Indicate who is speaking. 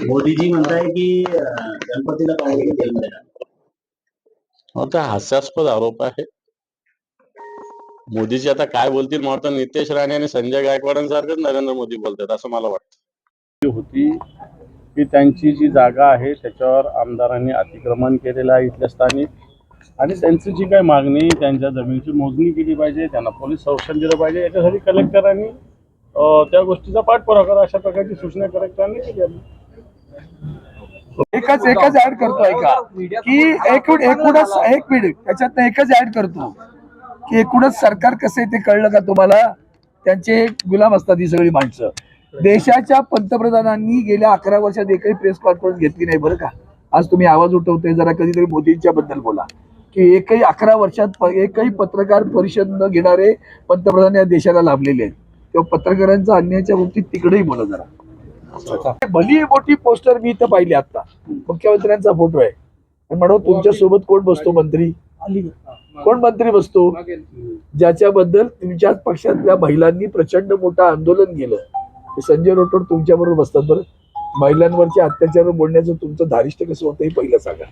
Speaker 1: मोदीजी म्हणताय की गणपतीला टाकलं.
Speaker 2: हो तर हास्यास्पद आरोप आहे. मोदीजी आता काय बोलतील मला वाटतं नितेश राणे आणि संजय गायकवाडांसारखंच नरेंद्र मोदी बोलतात असं मला वाटतं.
Speaker 3: होती की त्यांची जी जागा आहे त्याच्यावर आमदारांनी अतिक्रमण केलेलं आहे इथल्या स्थानिक. आणि त्यांची जी काही मागणी त्यांच्या जमिनीची मोजणी केली पाहिजे त्यांना पोलीस संरक्षण दिलं पाहिजे याच्यासाठी कलेक्टरांनी त्या गोष्टीचा पाठपुरावा करा अशा प्रकारची सूचना कलेक्टरांनी केली आहे.
Speaker 4: एकच एकच ऍड करतो ऐका. की एकूण एकूणच एक मिनिट. त्याच्यात एकच ऍड करतो. की एकूणच सरकार कसं आहे ते कळलं का तुम्हाला? त्यांचे गुलाम असतात ही सगळी माणसं. देशाच्या पंतप्रधानांनी गेल्या अकरा वर्षात एकही प्रेस कॉन्फरन्स घेतली नाही बरं का? आज तुम्ही आवाज उठवते जरा कधीतरी मोदींच्या बद्दल बोला. की एकही अकरा वर्षात एकही पत्रकार परिषद न घेणारे पंतप्रधान या देशाला लाभलेले आहेत. तेव्हा पत्रकारांचा अन्यायाच्या बाबतीत तिकडेही बोला जरा. भली मोठी पोस्टर मी इथं पाहिली आता मुख्यमंत्र्यांचा फोटो आहे. आणि म्हणून तुमच्यासोबत कोण बसतो मंत्री? कोण मंत्री बसतो? ज्याच्याबद्दल तुमच्याच पक्षातल्या महिलांनी प्रचंड मोठं आंदोलन केलं. ते संजय रोटोड तुमच्या बरोबर बसतात बरं. महिलांवरच्या अत्याचार बोलण्याचं तुमचं धारिष्ट कसं होतं हे पहिलं सांगा.